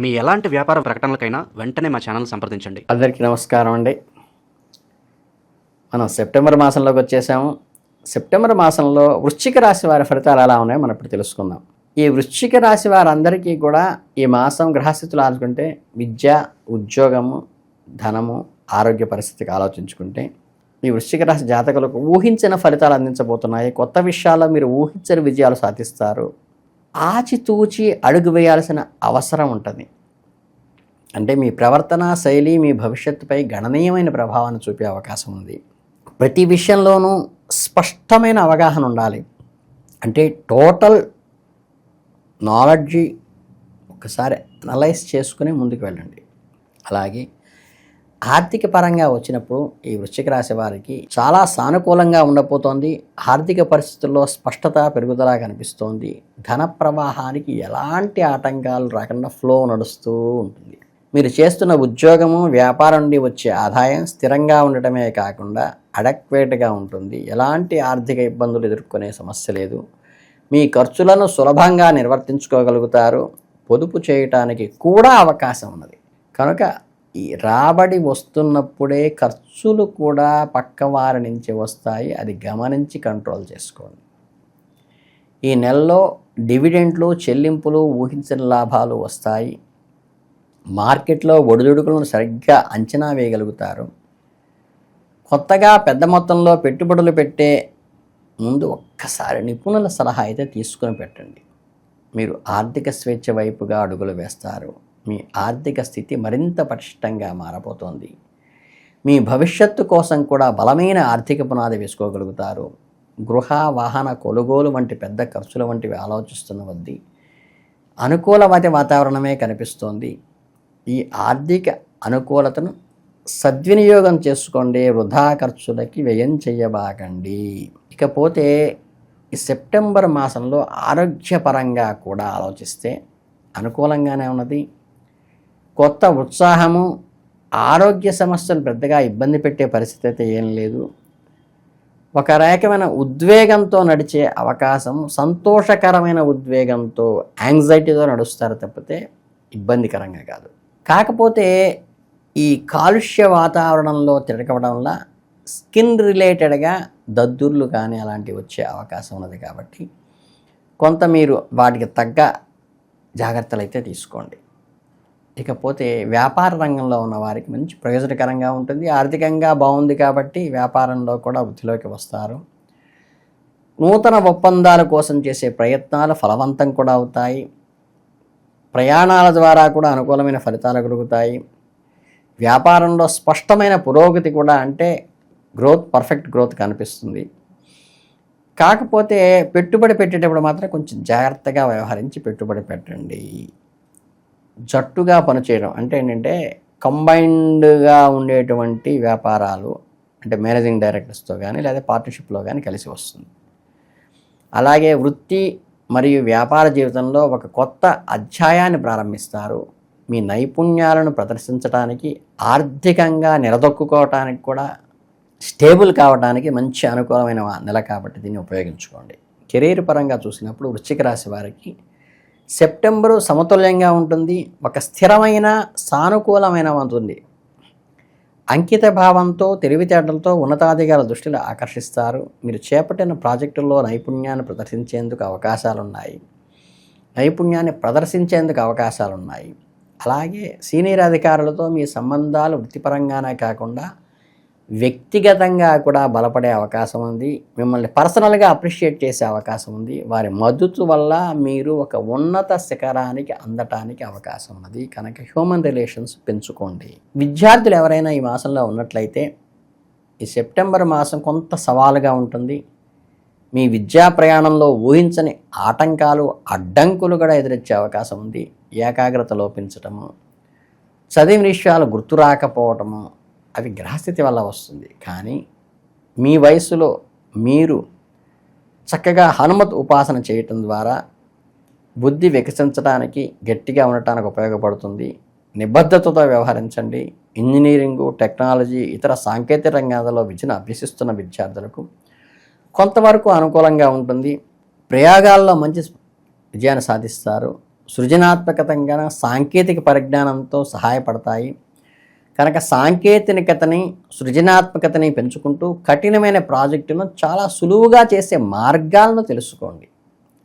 మీ ఎలాంటి వ్యాపార ప్రకటనలకైనా వెంటనే మా ఛానల్ సంప్రదించండి. అందరికీ నమస్కారం అండి. మనం సెప్టెంబర్ మాసంలోకి వచ్చేసాము. సెప్టెంబర్ మాసంలో వృశ్చిక రాశి వారి ఫలితాలు ఎలా ఉన్నాయో మనం ఇప్పుడు తెలుసుకుందాం. ఈ వృశ్చిక రాశి వారందరికీ కూడా ఈ మాసం గ్రహస్థితులు ఆదుకుంటే విద్య ఉద్యోగము ధనము ఆరోగ్య పరిస్థితికి ఆలోచించుకుంటే ఈ వృశ్చిక రాశి జాతకులకు ఊహించిన ఫలితాలు అందించబోతున్నాయి. కొత్త విషయాల్లో మీరు ఊహించని విజయాలు సాధిస్తారు. ఆచితూచి అడుగు వేయాల్సిన అవసరం ఉంటుంది. అంటే మీ ప్రవర్తన శైలి మీ భవిష్యత్తుపై గణనీయమైన ప్రభావాన్ని చూపే అవకాశం ఉంది. ప్రతి విషయంలోనూ స్పష్టమైన అవగాహన ఉండాలి. అంటే టోటల్ నాలెడ్జి ఒకసారి అనలైజ్ చేసుకుని ముందుకు వెళ్ళండి. అలాగే ఆర్థిక పరంగా వచ్చినప్పుడు ఈ వృశ్చిక రాశి వారికి చాలా సానుకూలంగా ఉండబోతోంది. ఆర్థిక పరిస్థితుల్లో స్పష్టత పెరుగుదల కనిపిస్తోంది. ధన ప్రవాహానికి ఎలాంటి ఆటంకాలు రాకుండా ఫ్లో నడుస్తూ ఉంటుంది. మీరు చేస్తున్న ఉద్యోగము వ్యాపారం నుండి వచ్చే ఆదాయం స్థిరంగా ఉండటమే కాకుండా అడక్వేట్గా ఉంటుంది. ఎలాంటి ఆర్థిక ఇబ్బందులు ఎదుర్కొనే సమస్య లేదు. మీ ఖర్చులను సులభంగా నిర్వర్తించుకోగలుగుతారు. పొదుపు చేయటానికి కూడా అవకాశం ఉన్నది. కనుక రాబడి వస్తున్నప్పుడే ఖర్చులు కూడా పక్కవారి నుంచి వస్తాయి. అది గమనించి కంట్రోల్ చేసుకోండి. ఈ నెలలో డివిడెంట్లు చెల్లింపులు ఊహించిన లాభాలు వస్తాయి. మార్కెట్లో ఒడిదుడుకులను సరిగ్గా అంచనా వేయగలుగుతారు. కొత్తగా పెద్ద మొత్తంలో పెట్టుబడులు పెట్టే ముందు ఒక్కసారి నిపుణుల సలహా అయితే తీసుకొని పెట్టండి. మీరు ఆర్థిక స్వేచ్ఛ వైపుగా అడుగులు వేస్తారు. మీ ఆర్థిక స్థితి మరింత పటిష్టంగా మారబోతోంది. మీ భవిష్యత్తు కోసం కూడా బలమైన ఆర్థిక పునాది వేసుకోగలుగుతారు. గృహ వాహన కొనుగోలు వంటి పెద్ద ఖర్చుల వంటివి ఆలోచిస్తున్న వద్ది అనుకూలమైన వాతావరణమే కనిపిస్తోంది. ఈ ఆర్థిక అనుకూలతను సద్వినియోగం చేసుకోండి. వృధా ఖర్చులకి వ్యయం చేయబాకండి ఇకపోతే ఈ సెప్టెంబర్ మాసంలో ఆరోగ్యపరంగా కూడా ఆలోచిస్తే అనుకూలంగానే ఉన్నది. కొత్త ఉత్సాహము ఆరోగ్య సమస్యలు పెద్దగా ఇబ్బంది పెట్టే పరిస్థితి అయితే ఏం లేదు. ఒక రకమైన ఉద్వేగంతో నడిచే అవకాశం సంతోషకరమైన ఉద్వేగంతో యాంగ్జైటీతో నడుస్తారు తప్పితే ఇబ్బందికరంగా కాదు. కాకపోతే ఈ కాలుష్య వాతావరణంలో తిరగడం వల్ల స్కిన్ రిలేటెడ్గా దద్దుర్లు కానీ అలాంటివి వచ్చే అవకాశం ఉన్నది కాబట్టి కొంత మీరు వాటికి తగ్గ జాగ్రత్తలు అయితే తీసుకోండి. ఇకపోతే వ్యాపార రంగంలో ఉన్న వారికి మంచి ప్రయోజనకరంగా ఉంటుంది. ఆర్థికంగా బాగుంది కాబట్టి వ్యాపారంలో కూడా వృద్ధిలోకి వస్తారు. నూతన ఒప్పందాల కోసం చేసే ప్రయత్నాలు ఫలవంతం కూడా అవుతాయి. ప్రయాణాల ద్వారా కూడా అనుకూలమైన ఫలితాలు కలుగుతాయి. వ్యాపారంలో స్పష్టమైన పురోగతి కూడా అంటే గ్రోత్ పర్ఫెక్ట్ గ్రోత్ కనిపిస్తుంది. కాకపోతే పెట్టుబడి పెట్టేటప్పుడు మాత్రం కొంచెం జాగ్రత్తగా వ్యవహరించి పెట్టుబడి పెట్టండి. జట్టుగా పనిచేయడం అంటే ఏంటంటే కంబైన్డ్గా ఉండేటువంటి వ్యాపారాలు అంటే మేనేజింగ్ డైరెక్టర్స్తో కానీ లేదా పార్ట్నర్షిప్లో కానీ కలిసి వస్తుంది. అలాగే వృత్తి మరియు వ్యాపార జీవితంలో ఒక కొత్త అధ్యాయాన్ని ప్రారంభిస్తారు. మీ నైపుణ్యాలను ప్రదర్శించడానికి ఆర్థికంగా నిలదొక్కుకోవటానికి కూడా స్టేబుల్ కావడానికి మంచి అనుకూలమైన నెల కాబట్టి దీన్ని ఉపయోగించుకోండి. కెరీర్ పరంగా చూసినప్పుడు వృశ్చిక రాశి వారికి సెప్టెంబరు సమతుల్యంగా ఉంటుంది. ఒక స్థిరమైన సానుకూలమైన ఉంటుంది అంకిత భావంతో తెలివితేటలతో ఉన్నతాధికారుల దృష్టిలో ఆకర్షిస్తారు. మీరు చేపట్టిన ప్రాజెక్టుల్లో నైపుణ్యాన్ని ప్రదర్శించేందుకు అవకాశాలున్నాయి. నైపుణ్యాన్ని ప్రదర్శించేందుకు అవకాశాలున్నాయి. అలాగే సీనియర్ అధికారులతో మీ సంబంధాలు వృత్తిపరంగానే కాకుండా వ్యక్తిగతంగా కూడా బలపడే అవకాశం ఉంది. మిమ్మల్ని పర్సనల్గా అప్రిషియేట్ చేసే అవకాశం ఉంది. వారి మద్దతు వల్ల మీరు ఒక ఉన్నత శిఖరానికి అందటానికి అవకాశం ఉన్నది. కనుక హ్యూమన్ రిలేషన్స్ పెంచుకోండి. విద్యార్థులు ఎవరైనా ఈ మాసంలో ఉన్నట్లయితే ఈ సెప్టెంబర్ మాసం కొంత సవాలుగా ఉంటుంది. మీ విద్యా ప్రయాణంలో ఊహించని ఆటంకాలు అడ్డంకులు కూడా ఎదురొచ్చే అవకాశం ఉంది. ఏకాగ్రత లోపించటము చదివిన విషయాలు గుర్తు రాకపోవటము అవి గ్రహస్థితి వల్ల వస్తుంది. కానీ మీ వయసులో మీరు చక్కగా హనుమత్ ఉపాసన చేయటం ద్వారా బుద్ధి వికసించడానికి గట్టిగా ఉండటానికి ఉపయోగపడుతుంది. నిబద్ధతతో వ్యవహరించండి. ఇంజనీరింగు టెక్నాలజీ ఇతర సాంకేతిక రంగాలలో విద్యను అభ్యసిస్తున్న విద్యార్థులకు కొంతవరకు అనుకూలంగా ఉంటుంది. ప్రయోగాల్లో మంచి విజయాన్ని సాధిస్తారు. సృజనాత్మకతంగా సాంకేతిక పరిజ్ఞానంతో సహాయపడతాయి. కనుక సాంకేతికతని సృజనాత్మకతని పెంచుకుంటూ కఠినమైన ప్రాజెక్టులను చాలా సులువుగా చేసే మార్గాలను తెలుసుకోండి.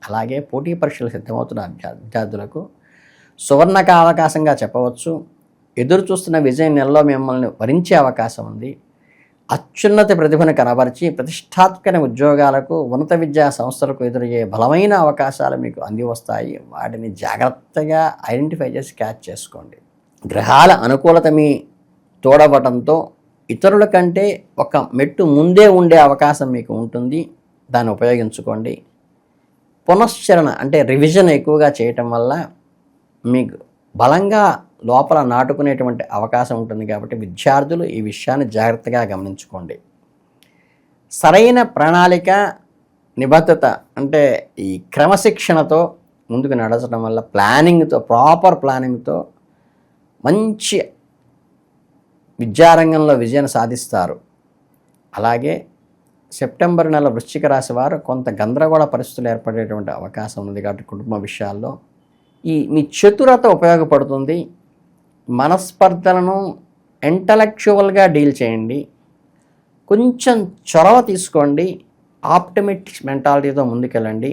అలాగే పోటీ పరీక్షలు సిద్ధమవుతున్న విద్యార్థులకు సువర్ణక అవకాశంగా చెప్పవచ్చు. ఎదురు చూస్తున్న విజయం నెలలో మిమ్మల్ని వరించే అవకాశం ఉంది. అత్యున్నత ప్రతిభను కనబరిచి ప్రతిష్టాత్మకమైన ఉద్యోగాలకు ఉన్నత విద్యా సంస్థలకు ఎదురయ్యే బలమైన అవకాశాలు మీకు అంది వస్తాయి వాటిని జాగ్రత్తగా ఐడెంటిఫై చేసి క్యాచ్ చేసుకోండి. గ్రహాల అనుకూలత మీ తోడవటంతో ఇతరుల కంటే ఒక మెట్టు ముందే ఉండే అవకాశం మీకు ఉంటుంది. దాన్ని ఉపయోగించుకోండి. పునశ్చరణ అంటే రివిజన్ ఎక్కువగా చేయటం వల్ల మీకు బలంగా లోపల నాటుకునేటువంటి అవకాశం ఉంటుంది కాబట్టి విద్యార్థులు ఈ విషయాన్ని జాగ్రత్తగా గమనించుకోండి. సరైన ప్రణాళిక నిబద్ధత అంటే ఈ క్రమశిక్షణతో ముందుకు నడచడం వల్ల ప్లానింగ్తో ప్రాపర్ ప్లానింగ్తో మంచి విద్యారంగంలో విజయం సాధిస్తారు. అలాగే సెప్టెంబర్ నెల వృశ్చిక రాశి వారు కొంత గందరగోళ పరిస్థితులు ఏర్పడేటువంటి అవకాశం ఉంది కాబట్టి కుటుంబ విషయాల్లో ఈ మీ చతురత ఉపయోగపడుతుంది. మనస్పర్ధలను ఇంటలెక్చువల్గా డీల్ చేయండి. కొంచెం చొరవ తీసుకోండి. ఆప్టమిటిక్ మెంటాలిటీతో ముందుకెళ్ళండి.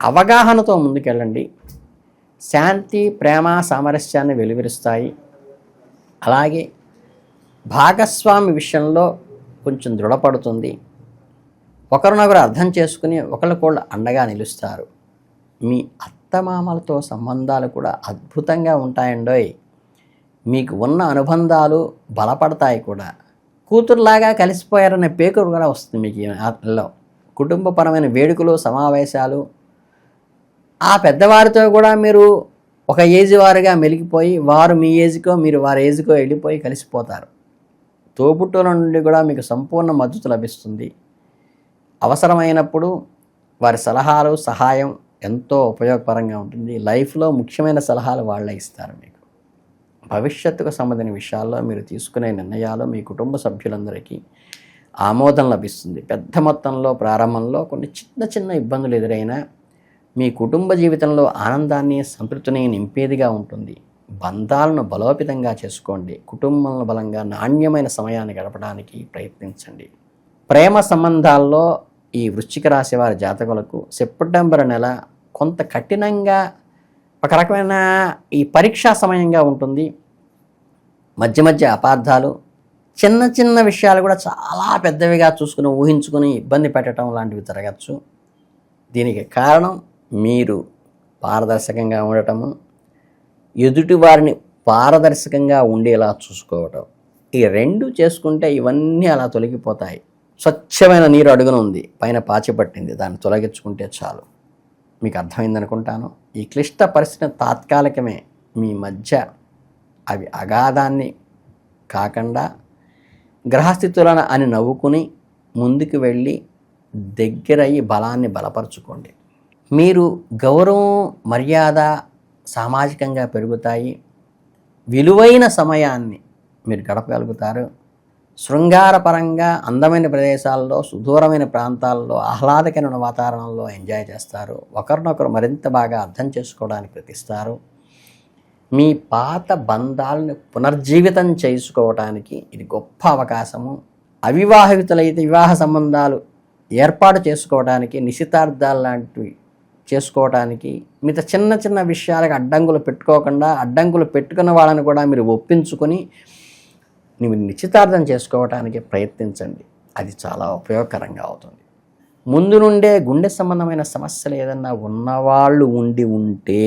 అవగాహనతో ముందుకెళ్ళండి. శాంతి ప్రేమ సామరస్యాన్ని వెలువరిస్తాయి. అలాగే భాగస్వామి విషయంలో కొంచెం దృఢపడుతుంది. ఒకరినొకరు అర్థం చేసుకుని ఒకరికొకళ్ళు అండగా నిలుస్తారు. మీ అత్తమామలతో సంబంధాలు కూడా అద్భుతంగా ఉంటాయండోయ్. మీకు ఉన్న అనుబంధాలు బలపడతాయి కూడా. కూతురులాగా కలిసిపోయారనే పేకరు కూడా వస్తుంది మీకు ఆటల్లో. కుటుంబపరమైన వేడుకలు సమావేశాలు. ఆ పెద్దవారితో కూడా మీరు ఒక ఏజ్ వారుగా మెలిగిపోయి వారు మీ ఏజ్కో మీరు వారి ఏజ్కో వెళ్ళిపోయి కలిసిపోతారు. తోబుట్టుల నుండి కూడా మీకు సంపూర్ణ మద్దతు లభిస్తుంది. అవసరమైనప్పుడు వారి సలహాలు సహాయం ఎంతో ఉపయోగకరంగా ఉంటుంది. లైఫ్లో ముఖ్యమైన సలహాలు వాళ్ళే ఇస్తారు మీకు. భవిష్యత్తుకు సంబంధించిన విషయాల్లో మీరు తీసుకునే నిర్ణయాలు మీ కుటుంబ సభ్యులందరికీ ఆమోదం లభిస్తుంది. పెద్ద మొత్తంలో ప్రారంభంలో కొన్ని చిన్న చిన్న ఇబ్బందులు ఎదురైనా మీ కుటుంబ జీవితంలో ఆనందాన్ని సంతృప్తిని నింపేదిగా ఉంటుంది. బంధాలను బలోపేతంగా చేసుకోండి. కుటుంబంలో బలంగా నాణ్యమైన సమయాన్ని గడపడానికి ప్రయత్నించండి. ప్రేమ సంబంధాల్లో ఈ వృశ్చిక రాశి వారి జాతకులకు సెప్టెంబర్ నెల కొంత కఠినంగా ఒక రకమైన ఈ పరీక్షా సమయంగా ఉంటుంది. మధ్య మధ్య అపార్థాలు చిన్న చిన్న విషయాలు కూడా చాలా పెద్దవిగా చూసుకుని ఊహించుకుని ఇబ్బంది పెట్టడం లాంటివి జరగచ్చు. దీనికి కారణం మీరు పారదర్శకంగా ఉండటము ఎదుటి వారిని పారదర్శకంగా ఉండేలా చూసుకోవటం. ఈ రెండు చేసుకుంటే ఇవన్నీ అలా తొలగిపోతాయి. స్వచ్ఛమైన నీరు అడుగున ఉంది పైన పాచి పట్టింది దాన్ని తొలగించుకుంటే చాలు. మీకు అర్థమైందనుకుంటాను ఈ క్లిష్ట పరిస్థితి తాత్కాలికమే మీ మధ్య అవి అగాధాన్ని కాకుండా గ్రహస్థితులను అని నవ్వుకుని ముందుకు వెళ్ళి దగ్గరయ్యి బలాన్ని బలపరుచుకోండి. మీరు గౌరవం మర్యాద సామాజికంగా పెరుగుతాయి. విలువైన సమయాన్ని మీరు గడపగలుగుతారు. శృంగారపరంగా అందమైన ప్రదేశాల్లో సుదూరమైన ప్రాంతాల్లో ఆహ్లాదకరమైన వాతావరణంలో ఎంజాయ్ చేస్తారు. ఒకరినొకరు మరింత బాగా అర్థం చేసుకోవడానికి ప్రతిస్తారు మీ పాత బంధాలను పునర్జీవితం చేసుకోవటానికి ఇది గొప్ప అవకాశము. అవివాహితులైతే వివాహ సంబంధాలు ఏర్పాటు చేసుకోవడానికి నిశ్చితార్థాలు లాంటివి చేసుకోవటానికి మిగతా చిన్న చిన్న విషయాలకు అడ్డంకులు పెట్టుకోకుండా అడ్డంకులు పెట్టుకున్న వాళ్ళని కూడా మీరు ఒప్పించుకొని నువ్వు నిశ్చితార్థం చేసుకోవటానికి ప్రయత్నించండి. అది చాలా ఉపయోగకరంగా అవుతుంది. ముందు నుండే గుండె సంబంధమైన సమస్యలు ఏదన్నా ఉన్నవాళ్ళు ఉండి ఉంటే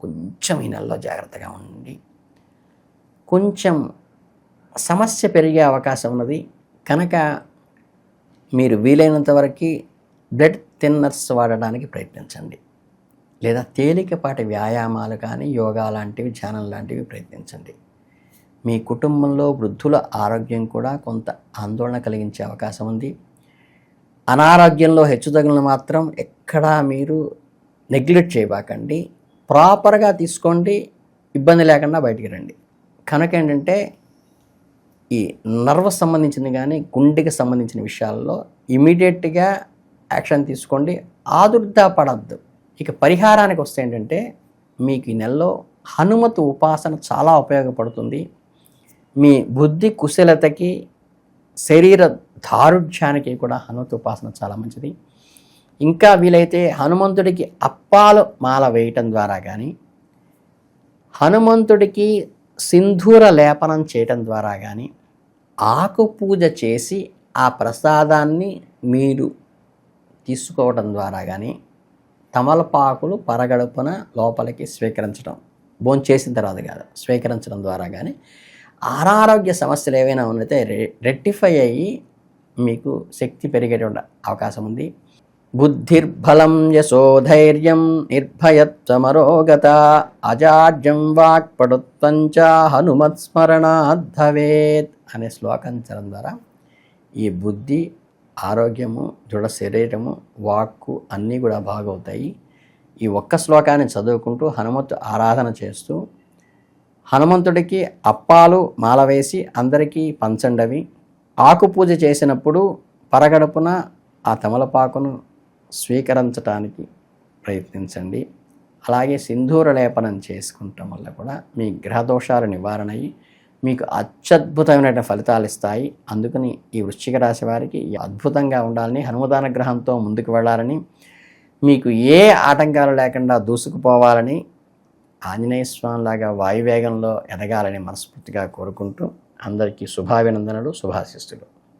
కొంచెం ఈ నెలలో జాగ్రత్తగా ఉండి కొంచెం సమస్య పెరిగే అవకాశం ఉన్నది. కనుక మీరు వీలైనంత వరకు బ్లడ్ థిన్నర్స్ వాడడానికి ప్రయత్నించండి. లేదా తేలికపాటి వ్యాయామాలు కానీ యోగా లాంటివి ధ్యానం లాంటివి ప్రయత్నించండి. మీ కుటుంబంలో వృద్ధుల ఆరోగ్యం కూడా కొంత ఆందోళన కలిగించే అవకాశం ఉంది. అనారోగ్యంలో హెచ్చుతగులను మాత్రం ఎక్కడా మీరు నెగ్లెక్ట్ చేయబాకండి. ప్రాపర్గా తీసుకోండి ఇబ్బంది లేకుండా బయటికి రండి. కనుక ఏంటంటే ఈ నర్వస్ సంబంధించింది కానీ గుండెకి సంబంధించిన విషయాల్లో ఇమీడియట్గా యాక్షన్ తీసుకోండి. ఆదుర్దపడద్దు. ఇక పరిహారానికి వస్తే ఏంటంటే మీకు ఈ నెలలో హనుమతు ఉపాసన చాలా ఉపయోగపడుతుంది. మీ బుద్ధి కుశలతకి శరీర దారుఢ్యానికి కూడా హనుమతు ఉపాసన చాలా మంచిది. ఇంకా వీలైతే హనుమంతుడికి అప్పాలు మాల వేయటం ద్వారా కానీ హనుమంతుడికి సింధూర లేపనం చేయటం ద్వారా కానీ ఆకు పూజ చేసి ఆ ప్రసాదాన్ని మీరు తీసుకోవడం ద్వారా కానీ తమలపాకులు పరగడుపున లోపలికి స్వీకరించడం భోంచేసిన తర్వాత కాదు స్వీకరించడం ద్వారా కానీ అనారోగ్య సమస్యలు ఏవైనా ఉన్నతే రె- అయ్యి మీకు శక్తి పెరిగేటువంటి అవకాశం ఉంది. బుద్ధిర్బలం యశోధైర్యం నిర్భయత్వమరోగత అజాడ్యం వాక్పడుత్వంచ హనుమత్ స్మరణాద్ధవేత్ అనే శ్లోకం ద్వారా ఈ బుద్ధి ఆరోగ్యము దృఢ శరీరము వాక్కు అన్నీ కూడా బాగవుతాయి. ఈ ఒక్క శ్లోకాన్ని చదువుకుంటూ హనుమంతు ఆరాధన చేస్తూ హనుమంతుడికి అప్పాలు మాల వేసి అందరికీ పంచండవి. ఆకు పూజ చేసినప్పుడు పరగడుపున ఆ తమలపాకును స్వీకరించడానికి ప్రయత్నించండి. అలాగే సింధూర లేపనం చేసుకుంటాం వల్ల కూడా మీ గ్రహదోషాలు నివారణ అయ్యి మీకు అత్యద్భుతమైన ఫలితాలు ఇస్తాయి. అందుకని ఈ వృశ్చిక రాశి వారికి ఈ అద్భుతంగా ఉండాలని హనుమదాన గ్రహంతో ముందుకు వెళ్ళాలని మీకు ఏ ఆటంకాలు లేకుండా దూసుకుపోవాలని ఆంజనేయ స్వామిలాగా వాయువేగంలో ఎదగాలని మనస్ఫూర్తిగా కోరుకుంటూ అందరికీ శుభాభినందనలు శుభాశిస్తులు.